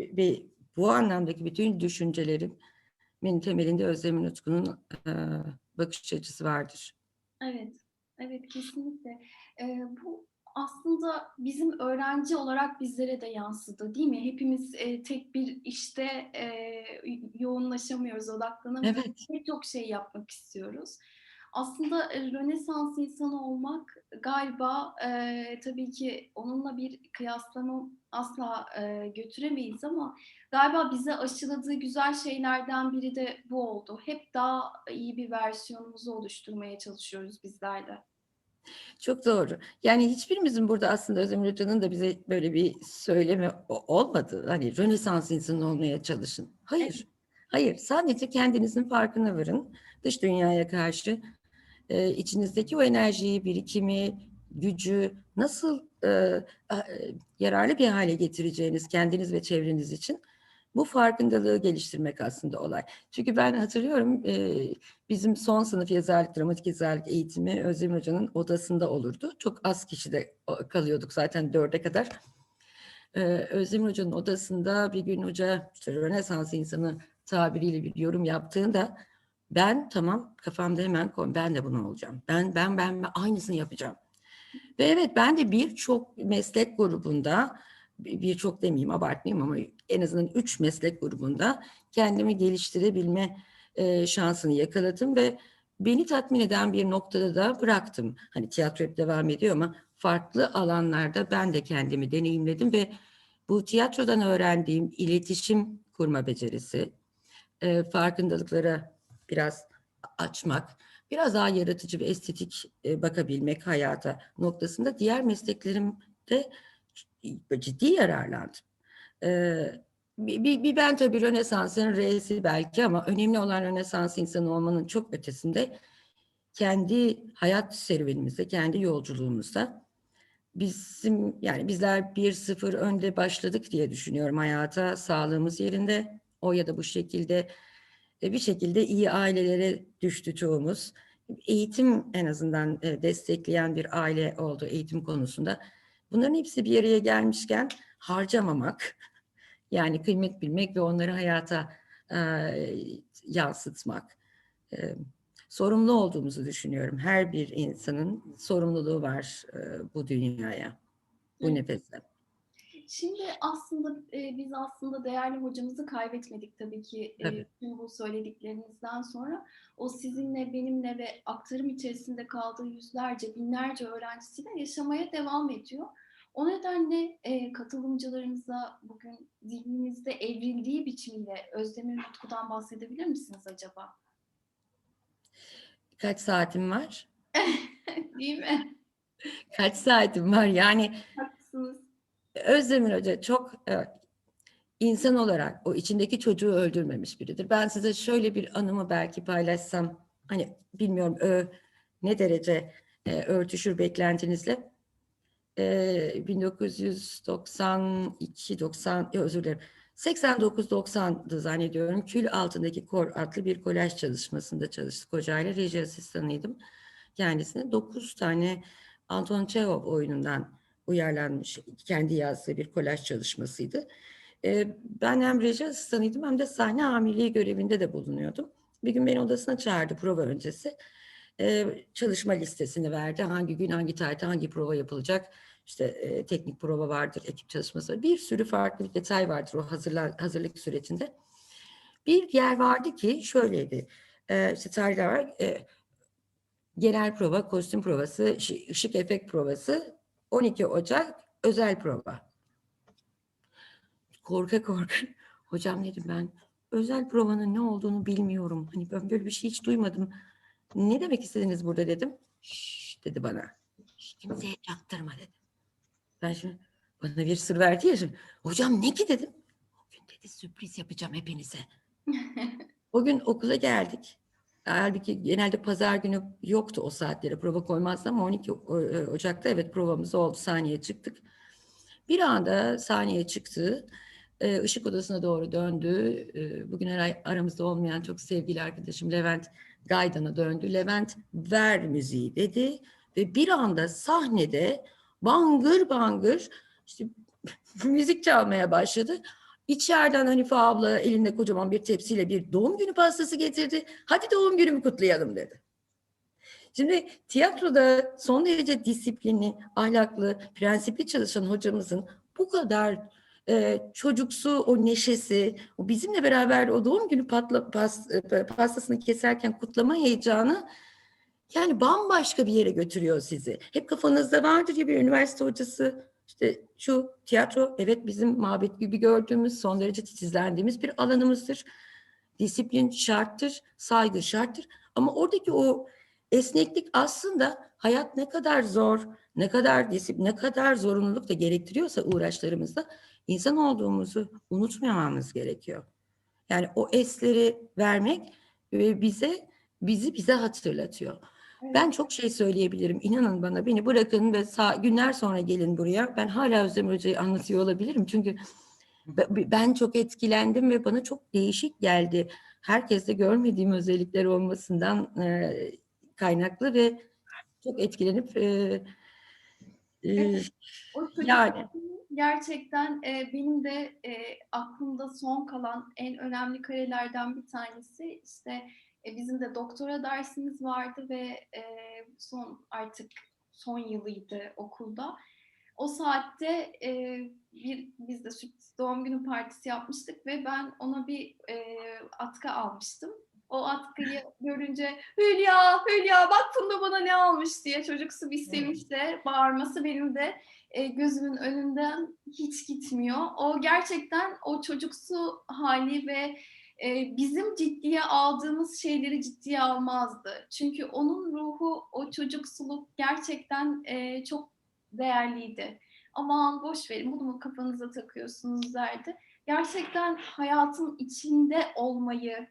ve bu anlamdaki bütün düşüncelerimin temelinde Özlem Utku'nun e, bakış açısı vardır. Evet, evet kesinlikle. Ee, bu aslında bizim öğrenci olarak bizlere de yansıdı değil mi? Hepimiz e, tek bir işte e, yoğunlaşamıyoruz, odaklanamıyoruz. Evet. Pek çok şey yapmak istiyoruz. Aslında e, Rönesans insanı olmak galiba e, tabii ki onunla bir kıyaslama asla e, götüremeyiz ama galiba bize aşıladığı güzel şeylerden biri de bu oldu. Hep daha iyi bir versiyonumuzu oluşturmaya çalışıyoruz bizler de. Çok doğru. Yani hiçbirimizin burada aslında Özdemir Hoca'nın da bize böyle bir söylemi o- olmadı. Hani Rönesans insanı olmaya çalışın. Hayır. Hayır. Sadece kendinizin farkına varın. Dış dünyaya karşı e, içinizdeki o enerjiyi, birikimi, gücü nasıl e, e, yararlı bir hale getireceğiniz kendiniz ve çevreniz için bu farkındalığı geliştirmek aslında olay. Çünkü ben hatırlıyorum e, bizim son sınıf yazarlık, dramatik yazarlık eğitimi Özlem Hoca'nın odasında olurdu. Çok az kişi de o- kalıyorduk zaten dörde kadar. Ee, Özlem Hoca'nın odasında bir gün hoca işte Rönesans insanı tabiriyle bir yorum yaptığında ben tamam kafamda hemen ben de bunu olacağım. Ben ben ben, ben aynısını yapacağım. Ve evet ben de birçok meslek grubunda bir- birçok demeyeyim abartmayayım ama en azından üç meslek grubunda kendimi geliştirebilme e, şansını yakaladım ve beni tatmin eden bir noktada da bıraktım. Hani tiyatro hep devam ediyor ama farklı alanlarda ben de kendimi deneyimledim ve bu tiyatrodan öğrendiğim iletişim kurma becerisi, e, farkındalıklara biraz açmak, biraz daha yaratıcı ve estetik e, bakabilmek hayata noktasında diğer mesleklerimde ciddi yararlandım. Bir, bir, bir ben tabii Rönesans'ın reisi belki ama önemli olan Rönesans insanı olmanın çok ötesinde kendi hayat serüvenimizde, kendi yolculuğumuzda bizim yani bizler 1-0 önde başladık diye düşünüyorum hayata. Sağlığımız yerinde. O ya da bu şekilde e, bir şekilde iyi ailelere düştü çoğumuz. Eğitim en azından e, destekleyen bir aile oldu eğitim konusunda. Bunların hepsi bir araya gelmişken harcamamak, yani kıymet bilmek ve onları hayata e, yansıtmak. E, sorumlu olduğumuzu düşünüyorum. Her bir insanın sorumluluğu var e, bu dünyaya, bu Evet. Şimdi aslında e, biz aslında değerli hocamızı kaybetmedik tabii ki e, tüm bu söylediklerinizden sonra. O sizinle, benimle ve aktarım içerisinde kaldığı yüzlerce, binlerce öğrencisiyle yaşamaya devam ediyor. O nedenle e, katılımcılarımıza bugün zihninizde evrildiği biçimiyle Özdemir Utku'dan bahsedebilir misiniz acaba? Kaç saatim var? Değil mi? Kaç saatim var? Yani Haklısınız. Özdemir Hoca çok insan olarak o içindeki çocuğu öldürmemiş biridir. Ben size şöyle bir anımı belki paylaşsam, hani bilmiyorum ö, ne derece e, örtüşür beklentinizle. E, 1992 90 yok, özür dilerim. 89-90'dı zannediyorum. Kül altındaki kor adlı bir kolaj çalışmasında çalıştık hocayla. Reji asistanıydım. Kendisine 9 tane Anton Çehov oyunundan uyarlanmış kendi yazdığı bir kolaj çalışmasıydı. Ee, ben hem reji asistanıydım hem de sahne amirliği görevinde de bulunuyordum. Bir gün beni odasına çağırdı prova öncesi. Ee, çalışma listesini verdi. Hangi gün, hangi tarihte, hangi prova yapılacak. İşte e, teknik prova vardır, ekip çalışması var. Bir sürü farklı bir detay vardır o hazırlık sürecinde. Bir yer vardı ki şöyleydi. E, işte tarihler var. Genel prova, kostüm provası, ışı- ışık efekt provası, 12 Ocak özel prova. Korka korka. Hocam dedim ben özel provanın ne olduğunu bilmiyorum. Hani ben böyle bir şey hiç duymadım. Ne demek istediniz burada dedim. Şşş dedi bana. Hiç kimseye çaktırma dedi. Ben şimdi bana bir sır verdi ya şimdi. Hocam ne ki dedim. Bugün dedi sürpriz yapacağım hepinize. O gün okula geldik. Halbuki genelde pazar günü yoktu o saatlere prova koymazdı ama 12 O- e, Ocak'ta evet provamız oldu sahneye çıktık. Bir anda sahneye çıktı. e, ışık odasına doğru döndü. E, Bugün ara- aramızda olmayan çok sevgili arkadaşım Levent Gaydan'a döndü. Levent ver müziği dedi ve bir anda sahnede bangır bangır işte müzik çalmaya başladı. İçeriden Hanife abla elinde kocaman bir tepsiyle bir doğum günü pastası getirdi. Hadi doğum günümü kutlayalım dedi. Şimdi tiyatroda son derece disiplinli, ahlaklı, prensipli çalışan hocamızın bu kadar e, çocuksu o neşesi, o bizimle beraber o doğum günü patla, pas, e, pastasını keserken kutlama heyecanı yani bambaşka bir yere götürüyor sizi. Hep kafanızda vardır ya bir üniversite hocası işte şu tiyatro evet bizim mabet gibi gördüğümüz son derece titizlendiğimiz bir alanımızdır. Disiplin şarttır, saygı şarttır. Ama oradaki o esneklik aslında hayat ne kadar zor, ne kadar disiplin, ne kadar zorunluluk da gerektiriyorsa uğraşlarımızda insan olduğumuzu unutmamamız gerekiyor. Yani o esleri vermek e, bize bizi bize hatırlatıyor. Ben çok şey söyleyebilirim. İnanın bana beni bırakın ve sa- günler sonra gelin buraya. Ben hala Özlem Hoca'yı anlatıyor olabilirim. Çünkü be- ben çok etkilendim ve bana çok değişik geldi. Herkeste görmediğim özellikler olmasından e, kaynaklı ve çok etkilenip e, e, Evet. Yani gerçekten e, benim de e, aklımda son kalan en önemli karelerden bir tanesi işte e, bizim de doktora dersimiz vardı ve e, son artık son yılıydı okulda. O saatte e, bir biz de sürpriz doğum günü partisi yapmıştık ve ben ona bir e, atkı almıştım. O atkıyı görünce Hülya, Hülya bak Funda bana ne almış diye çocuksu bir sevinçle bağırması benim de e, gözümün önünden hiç gitmiyor. O gerçekten o çocuksu hali ve bizim ciddiye aldığımız şeyleri ciddiye almazdı. Çünkü onun ruhu, o çocuksuluk gerçekten e, çok değerliydi. Aman boş verin bunu mu kafanıza takıyorsunuz derdi. Gerçekten hayatın içinde olmayı,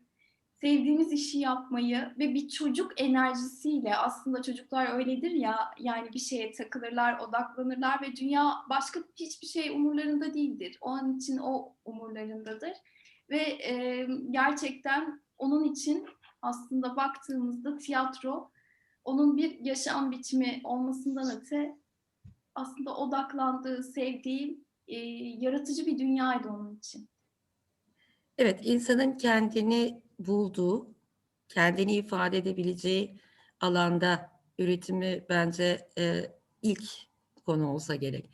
sevdiğimiz işi yapmayı ve bir çocuk enerjisiyle aslında çocuklar öyledir ya yani bir şeye takılırlar, odaklanırlar ve dünya başka hiçbir şey umurlarında değildir. O an için o umurlarındadır ve e, gerçekten onun için aslında baktığımızda tiyatro onun bir yaşam biçimi olmasından öte aslında odaklandığı, sevdiği, e, yaratıcı bir dünyaydı onun için. evet insanın kendini bulduğu, kendini ifade edebileceği alanda üretimi bence e, ilk konu olsa gerek.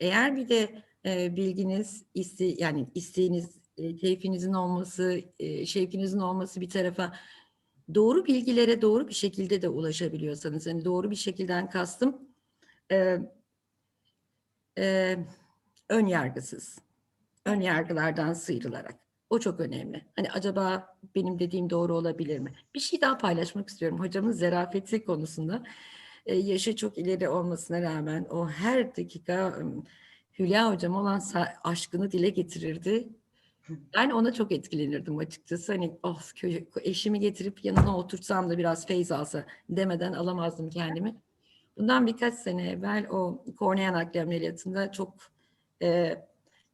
Eğer bir de e, bilginiz, iste, yani isteğiniz, e, keyfinizin olması, e, şevkinizin olması bir tarafa doğru bilgilere doğru bir şekilde de ulaşabiliyorsanız, hani doğru bir şekilden kastım e, e, ön yargısız, ön yargılardan sıyrılarak. O çok önemli. Hani acaba benim dediğim doğru olabilir mi? Bir şey daha paylaşmak istiyorum. Hocamın zerafeti konusunda. E, yaşı çok ileri olmasına rağmen o her dakika Hülya hocam olan aşkını dile getirirdi. Ben ona çok etkilenirdim açıkçası. Hani of eşimi getirip yanına oturtsam da biraz feyz alsa demeden alamazdım kendimi. Bundan birkaç sene evvel o kornea nakli ameliyatında çok e,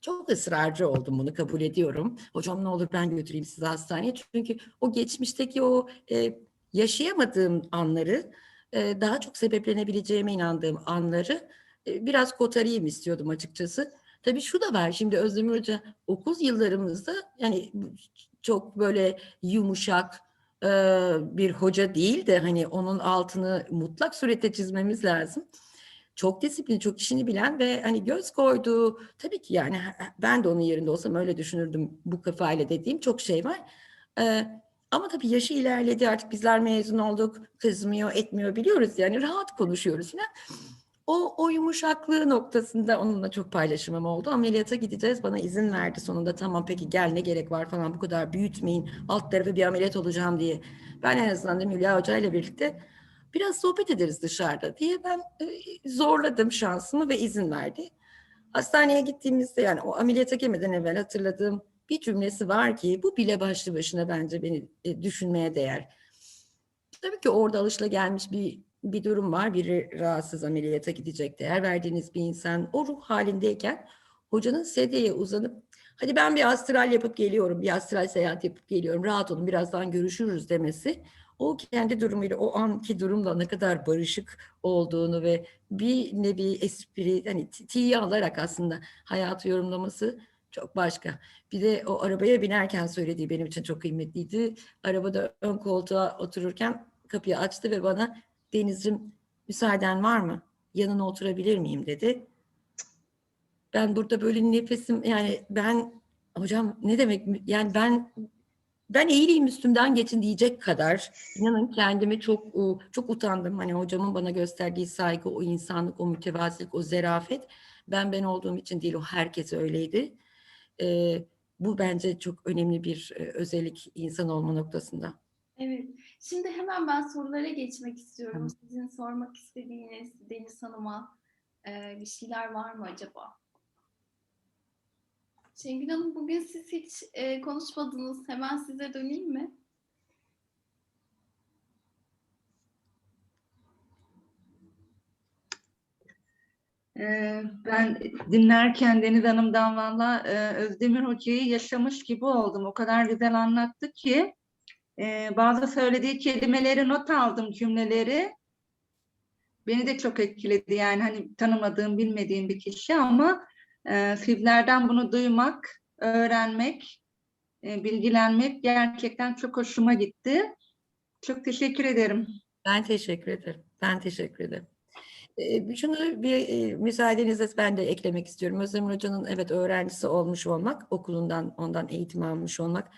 çok ısrarcı oldum bunu kabul ediyorum. Hocam ne olur ben götüreyim sizi hastaneye. Çünkü o geçmişteki o e, yaşayamadığım anları e, daha çok sebeplenebileceğime inandığım anları e, biraz kotarayım istiyordum açıkçası. Tabii şu da var şimdi Özdemir Hoca okul yıllarımızda yani çok böyle yumuşak e, bir hoca değil de hani onun altını mutlak surette çizmemiz lazım çok disiplin, çok işini bilen ve hani göz koyduğu tabii ki yani ben de onun yerinde olsam öyle düşünürdüm bu kafayla dediğim çok şey var. Ee, ama tabii yaşı ilerledi artık bizler mezun olduk kızmıyor etmiyor biliyoruz yani rahat konuşuyoruz falan. O, o yumuşaklığı noktasında onunla çok paylaşımım oldu. Ameliyata gideceğiz bana izin verdi sonunda tamam peki gel ne gerek var falan bu kadar büyütmeyin alt tarafı bir ameliyat olacağım diye. Ben en azından dedim Hülya Hoca ile birlikte biraz sohbet ederiz dışarıda diye ben e, zorladım şansımı ve izin verdi. Hastaneye gittiğimizde yani o ameliyata girmeden evvel hatırladığım bir cümlesi var ki bu bile başlı başına bence beni e, düşünmeye değer. Tabii ki orada alışılagelmiş bir bir durum var. Biri rahatsız ameliyata gidecek değer verdiğiniz bir insan o ruh halindeyken hocanın sedyeye uzanıp hadi ben bir astral yapıp geliyorum, bir astral seyahat yapıp geliyorum, rahat olun birazdan görüşürüz demesi o kendi durumuyla o anki durumla ne kadar barışık olduğunu ve bir nevi espri hani tiye alarak aslında hayatı yorumlaması Çok başka. Bir de o arabaya binerken söylediği benim için çok kıymetliydi. Arabada ön koltuğa otururken kapıyı açtı ve bana Deniz'cim müsaaden var mı? Yanına oturabilir miyim dedi. Ben burada böyle nefesim yani ben hocam ne demek yani ben ben eğileyim üstümden geçin diyecek kadar inanın kendimi çok ıı, çok utandım. Hani hocamın bana gösterdiği saygı, o insanlık, o mütevazilik, o zerafet ben ben olduğum için değil o herkes öyleydi. Ee, bu bence çok önemli bir e, özellik insan olma noktasında. Evet. Şimdi hemen ben sorulara geçmek istiyorum. Sizin sormak istediğiniz Deniz Hanım'a e, bir şeyler var mı acaba? Şengül Hanım bugün siz hiç e, konuşmadınız. Hemen size döneyim mi? Ee, Ben dinlerken Deniz Hanım'dan valla e, Özdemir Hoca'yı yaşamış gibi oldum. O kadar güzel anlattı ki e, bazı söylediği kelimeleri not aldım cümleleri. Beni de çok etkiledi yani hani tanımadığım, bilmediğim bir kişi ama e, sizlerden bunu duymak, öğrenmek, e, bilgilenmek gerçekten çok hoşuma gitti. Çok teşekkür ederim. Ben teşekkür ederim. Ben teşekkür ederim. Ee, Şunu bir e, müsaadenizle ben de eklemek istiyorum. Özdemir Hoca'nın evet öğrencisi olmuş olmak, okulundan ondan eğitim almış olmak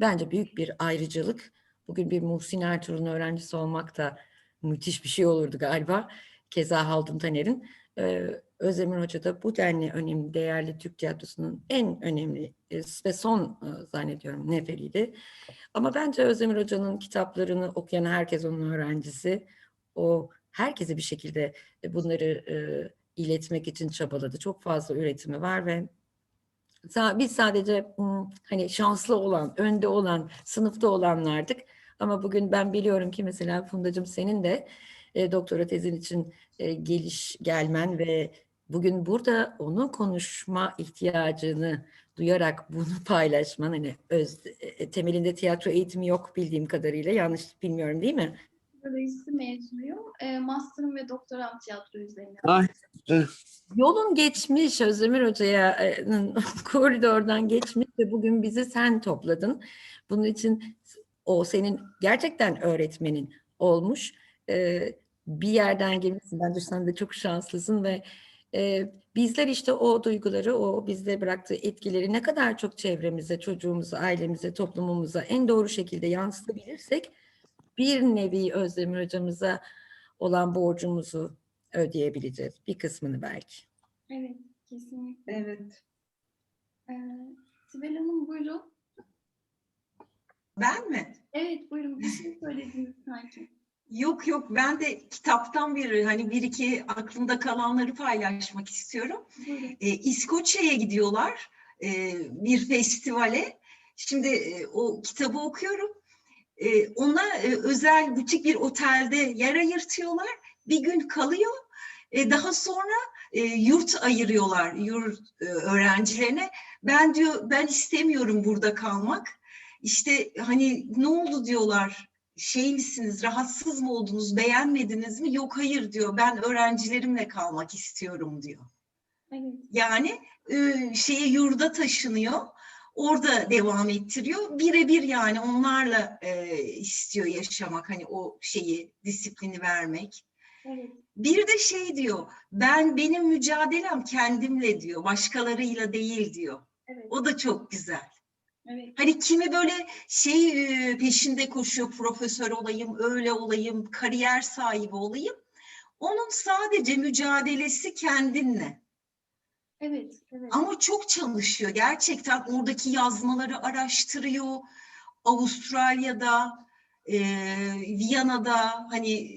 bence büyük bir ayrıcalık. Bugün bir Muhsin Ertuğrul'un öğrencisi olmak da müthiş bir şey olurdu galiba. Keza Haldun Taner'in. Ee, Özdemir Hoca da bu denli önemli, değerli Türk tiyatrosunun en önemli e, ve son e, zannediyorum neferiydi. Ama bence Özdemir Hoca'nın kitaplarını okuyan herkes onun öğrencisi. O herkese bir şekilde e, bunları e, iletmek için çabaladı. Çok fazla üretimi var ve biz sadece hani şanslı olan, önde olan, sınıfta olanlardık. Ama bugün ben biliyorum ki mesela Fundacığım senin de e, doktora tezin için e, geliş gelmen ve bugün burada onu konuşma ihtiyacını duyarak bunu paylaşman hani öz, e, temelinde tiyatro eğitimi yok bildiğim kadarıyla yanlış bilmiyorum değil mi? Psikolojisi mezunuyum. E, master'ım ve doktoram tiyatro üzerine. Ay, Yolun geçmiş Özdemir Hoca'nın koridordan geçmiş ve bugün bizi sen topladın. Bunun için o senin gerçekten öğretmenin olmuş. Ee, bir yerden gelmişsin. Bence sen de çok şanslısın ve e, bizler işte o duyguları, o bizde bıraktığı etkileri ne kadar çok çevremize, çocuğumuza, ailemize, toplumumuza en doğru şekilde yansıtabilirsek bir nevi Özdemir Hocamıza olan borcumuzu ödeyebileceğiz. Bir kısmını belki. Evet, kesinlikle. Evet. E, Sibel Hanım buyurun. Ben mi? Evet buyurun bir şey söylediniz sanki. Yok yok ben de kitaptan biri hani bir iki aklımda kalanları paylaşmak istiyorum. Ee, İskoçya'ya gidiyorlar e, bir festivale. Şimdi e, o kitabı okuyorum. E, ona e, özel butik bir otelde yer ayırtıyorlar. Bir gün kalıyor. E, daha sonra e, yurt ayırıyorlar yurt e, öğrencilerine. Ben diyor ben istemiyorum burada kalmak. İşte hani ne oldu diyorlar şey misiniz, rahatsız mı oldunuz, beğenmediniz mi? Yok hayır diyor, ben öğrencilerimle kalmak istiyorum diyor. Evet. Yani e, şeye yurda taşınıyor, orada devam ettiriyor. Birebir yani onlarla e, istiyor yaşamak, hani o şeyi, disiplini vermek. Evet. Bir de şey diyor, ben benim mücadelem kendimle diyor, başkalarıyla değil diyor. Evet. O da çok güzel. Evet. Hani kimi böyle şey e, peşinde koşuyor, profesör olayım, öyle olayım, kariyer sahibi olayım. Onun sadece mücadelesi kendinle. Evet. Evet. Ama çok çalışıyor. Gerçekten oradaki yazmaları araştırıyor. Avustralya'da, e, Viyana'da hani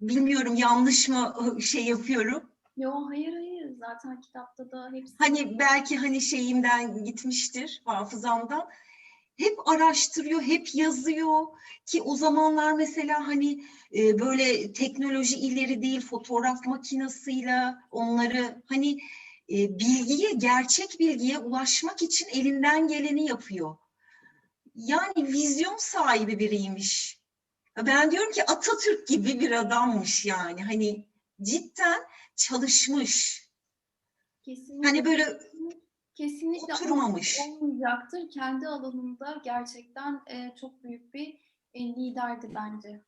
bilmiyorum yanlış mı şey yapıyorum. Yo hayır hayır zaten kitapta da hepsi Hani belki hani şeyimden gitmiştir hafızamdan. Hep araştırıyor, hep yazıyor ki o zamanlar mesela hani e, böyle teknoloji ileri değil fotoğraf makinesiyle onları hani e, bilgiye, gerçek bilgiye ulaşmak için elinden geleni yapıyor. Yani vizyon sahibi biriymiş. Ben diyorum ki Atatürk gibi bir adammış yani. Hani cidden çalışmış. kesinlikle Hani böyle kesinlikle Oturmamış. olmayacaktır. Kendi alanında gerçekten e, çok büyük bir e, liderdi bence.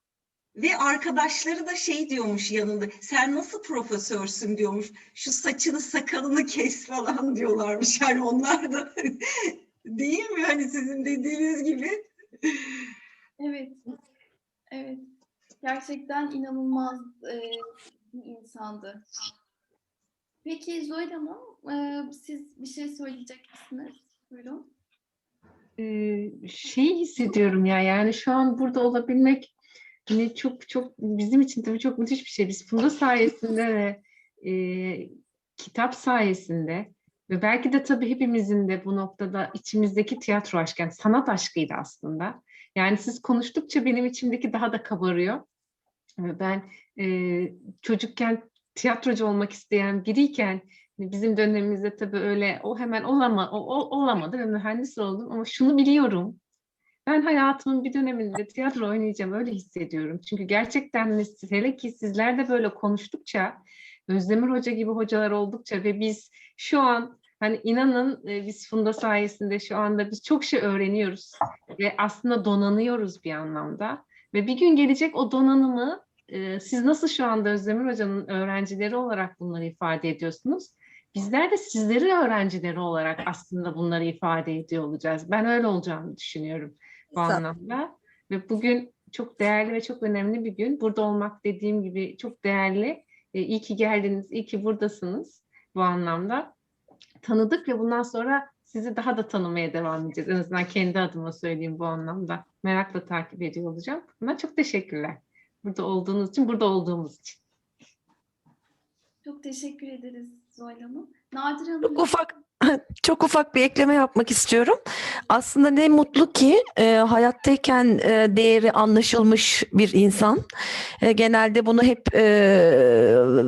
Ve arkadaşları da şey diyormuş yanında. Sen nasıl profesörsün diyormuş. Şu saçını sakalını kes falan diyorlarmış. Yani onlar da değil mi? Hani sizin dediğiniz gibi. Evet, evet. Gerçekten inanılmaz e, bir insandı. Peki Zoyla Hanım, e, siz bir şey söyleyecek misiniz? Buyurun. Ee, şey hissediyorum ya yani şu an burada olabilmek yine çok çok bizim için tabii çok müthiş bir şey. Biz Funda sayesinde ve e, kitap sayesinde ve belki de tabii hepimizin de bu noktada içimizdeki tiyatro aşkı, yani sanat aşkıydı aslında. Yani siz konuştukça benim içimdeki daha da kabarıyor. Ben e, çocukken tiyatrocu olmak isteyen biriyken Bizim dönemimizde tabii öyle o hemen olama, o, o- olamadı ve mühendis oldum ama şunu biliyorum. Ben hayatımın bir döneminde tiyatro oynayacağım öyle hissediyorum. Çünkü gerçekten hele ki sizler de böyle konuştukça Özdemir Hoca gibi hocalar oldukça ve biz şu an hani inanın e, biz Funda sayesinde şu anda biz çok şey öğreniyoruz ve aslında donanıyoruz bir anlamda. Ve bir gün gelecek o donanımı e, siz nasıl şu anda Özdemir Hoca'nın öğrencileri olarak bunları ifade ediyorsunuz? Bizler de sizlerin öğrencileri olarak aslında bunları ifade ediyor olacağız. Ben öyle olacağını düşünüyorum bu anlamda. Ve bugün çok değerli ve çok önemli bir gün. Burada olmak dediğim gibi çok değerli. E, iyi ki geldiniz, iyi ki buradasınız bu anlamda. Tanıdık ve bundan sonra sizi daha da tanımaya devam edeceğiz. En azından kendi adıma söyleyeyim bu anlamda. Merakla takip ediyor olacağım. Buna çok teşekkürler. Burada olduğunuz için, burada olduğumuz için. Çok teşekkür ederiz Zoyla Hanım. Nadir Hanım, Çok ufak çok ufak bir ekleme yapmak istiyorum. Aslında ne mutlu ki e, hayattayken e, değeri anlaşılmış bir insan. E, genelde bunu hep e,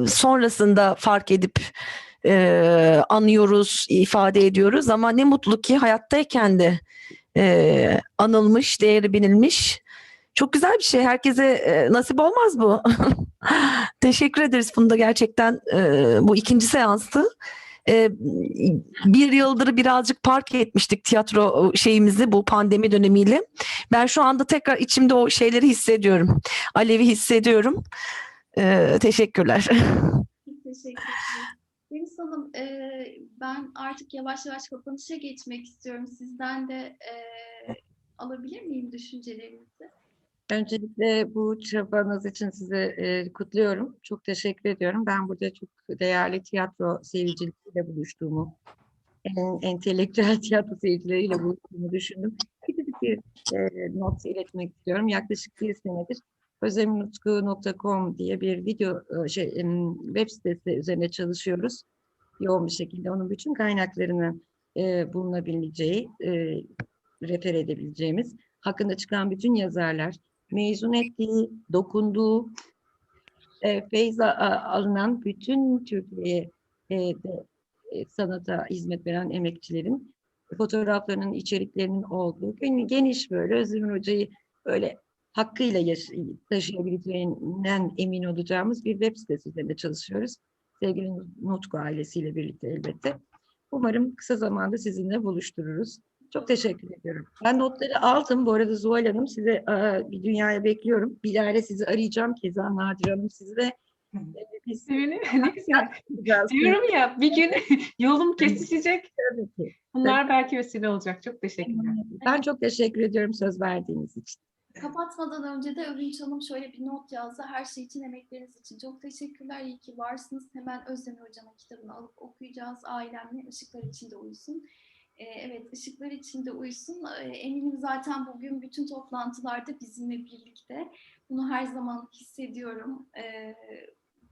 sonrasında fark edip e, anıyoruz, ifade ediyoruz. Ama ne mutlu ki hayattayken de e, anılmış, değeri bilinmiş. Çok güzel bir şey. Herkese e, nasip olmaz bu. Teşekkür ederiz Funda gerçekten. e, bu ikinci seanstı e, bir yıldır birazcık park etmiştik tiyatro şeyimizi bu pandemi dönemiyle. Ben şu anda tekrar içimde o şeyleri hissediyorum. Alevi hissediyorum. E, teşekkürler. teşekkür ederiz. Deniz Hanım, e, ben artık yavaş yavaş kapanışa geçmek istiyorum. Sizden de e, alabilir miyim düşüncelerinizi? Öncelikle bu çabanız için size e, kutluyorum. Çok teşekkür ediyorum. Ben burada çok değerli tiyatro seyircileriyle buluştuğumu, en, entelektüel tiyatro seyircileriyle buluştuğumu düşündüm. De bir e, not iletmek istiyorum. Yaklaşık bir senedir özeminutku.com diye bir video e, şey web sitesi üzerine çalışıyoruz. Yoğun bir şekilde onun bütün kaynaklarını e, bulunabileceği, e, refer edebileceğimiz, hakkında çıkan bütün yazarlar, mezun ettiği, dokunduğu, e, feyz alınan bütün Türkiye'ye e, de, e, sanata hizmet veren emekçilerin fotoğraflarının, içeriklerinin olduğu gen- geniş böyle Özdemir Hoca'yı böyle hakkıyla taşıyabileceğinden emin olacağımız bir web sitesi üzerinde çalışıyoruz. Sevgili Nutku ailesiyle birlikte elbette. Umarım kısa zamanda sizinle buluştururuz. Çok teşekkür ediyorum. Ben notları aldım. Bu arada Zuhal Hanım size e, bir dünyaya bekliyorum. Bilare sizi arayacağım. Keza Nadir Hanım sizi de e, biz. Ne güzel. Diyorum ya bir gün yolum kesişecek. Tabii ki. Bunlar belki vesile olacak. Çok teşekkürler. Ben çok teşekkür ediyorum söz verdiğiniz için. Kapatmadan önce de Övünç Hanım şöyle bir not yazdı. Her şey için, emekleriniz için çok teşekkürler. İyi ki varsınız. Hemen Özdemir Hocam'ın kitabını alıp okuyacağız. Ailemle ışıklar içinde uyusun. Ee, evet, ışıklar içinde uyusun. Ee, eminim zaten bugün bütün toplantılarda bizimle birlikte. Bunu her zaman hissediyorum. Ee,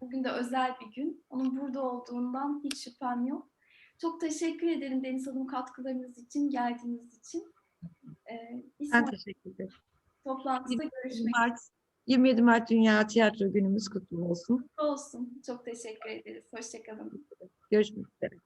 bugün de özel bir gün. Onun burada olduğundan hiç şüphem yok. Çok teşekkür ederim Deniz Hanım katkılarınız için, geldiğiniz için. Ben teşekkür ederim. toplantıda 27 görüşmek Mart, 27 Mart Dünya Tiyatro Günümüz kutlu olsun. olsun. Çok teşekkür ederiz. Hoşçakalın. Görüşmek üzere.